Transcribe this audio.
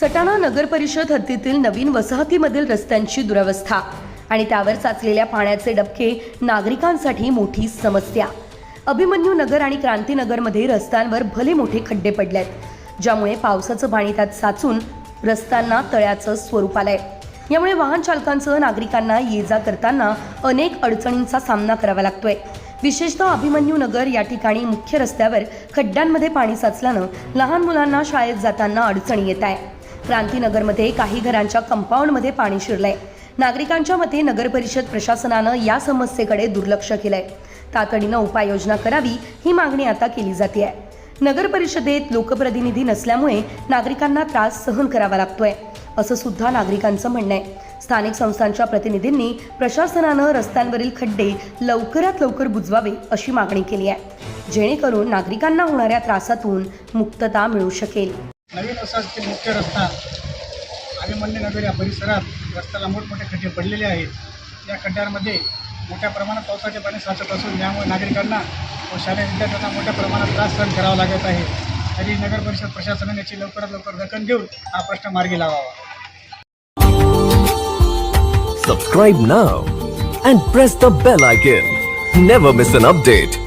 सटाणा नगर परिषद हद्दीतील नवीन वसाहतीमधील रस्त्यांची दुरवस्था आणि त्यावर साचलेल्या पाण्याचे डबके नागरिकांसाठी मोठी समस्या. अभिमन्यू नगर आणि क्रांतीनगरमध्ये रस्त्यांवर भले मोठे खड्डे पडलेत ज्यामुळे पावसाचं पाणी त्यात साचून रस्त्यांना तळ्याचं स्वरूप आलंय. यामुळे वाहन चालकांसह नागरिकांना ये जा करताना अनेक अडचणींचा सामना करावा लागतोय. विशेषतः अभिमन्यू नगर या ठिकाणी मुख्य रस्त्यावर खड्ड्यांमध्ये पाणी साचल्यानं लहान मुलांना शाळेत जाताना अडचणी येत आहे. क्रांतीनगरमध्ये काही घरांच्या कंपाऊंडमध्ये पाणी शिरलंय. नागरिकांच्या मते नगर परिषद प्रशासनानं या समस्येकडे दुर्लक्ष केलंय. तातडीनं उपाययोजना करावी ही मागणी आता केली जाते नगर परिषदेत लोकप्रतिनिधी नसल्यामुळे नागरिकांना त्रास सहन करावा लागतोय असं सुद्धा नागरिकांचं म्हणणं आहे स्थानिक संस्थांच्या प्रतिनिधींनी प्रशासनानं रस्त्यांवरील खड्डे लवकरात लवकर बुजवावे अशी मागणी केली आहे जेणेकरून नागरिकांना होणाऱ्या त्रासातून मुक्तता मिळू शकेल. नवीन वसाहतीतील मुख्य रस्ता अभिमन्यू नगर या परिसरात रस्त्याला मोठमोठे खड्डे पडलेले आहेत. या खड्ड्यांमध्ये मोठ्या प्रमाणात पावसाचे पाणी साचत असून यामुळे नागरिकांना व शालेय विद्यार्थ्यांना मोठ्या प्रमाणात त्रास सहन करावा लागत आहे. तरी नगर परिषद प्रशासनाने याची लवकरात लवकर दखल घेऊन हा प्रश्न मार्गी लावावा. Subscribe now and press the bell icon never miss an update